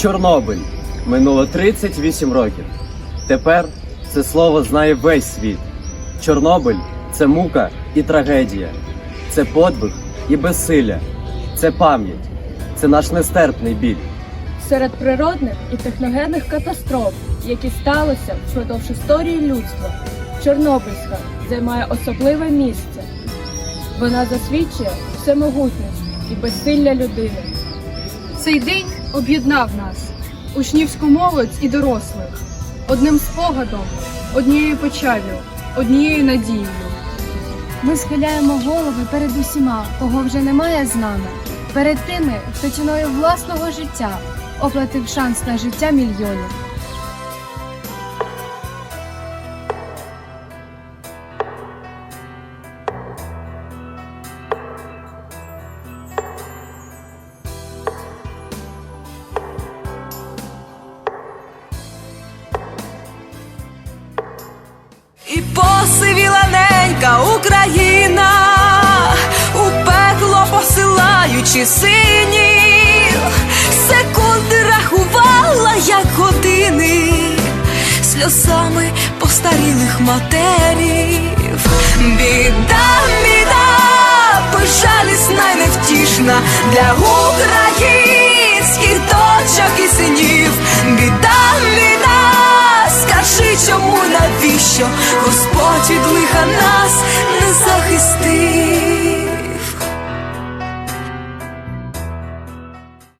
Чорнобиль. Минуло 38 років. Тепер це слово знає весь світ. Чорнобиль це мука і трагедія, це подвиг і безсилля, це пам'ять, це наш нестерпний біль. Серед природних і техногенних катастроф, які сталися впродовж історії людства, Чорнобильська займає особливе місце. Вона засвідчує всемогутність і безсилля людини. Цей день об'єднав нас, учнівську молодь і дорослих, одним спогадом, однією печалю, однією надією. Ми схиляємо голови перед усіма, кого вже немає з нами, перед тими, хто ціною власного життя оплатив шанс на життя мільйонів. Посилаючи сині, секунди рахувала, як години, сльозами постарілих матерів. Біда, біда, безжалісна й невтішна для українських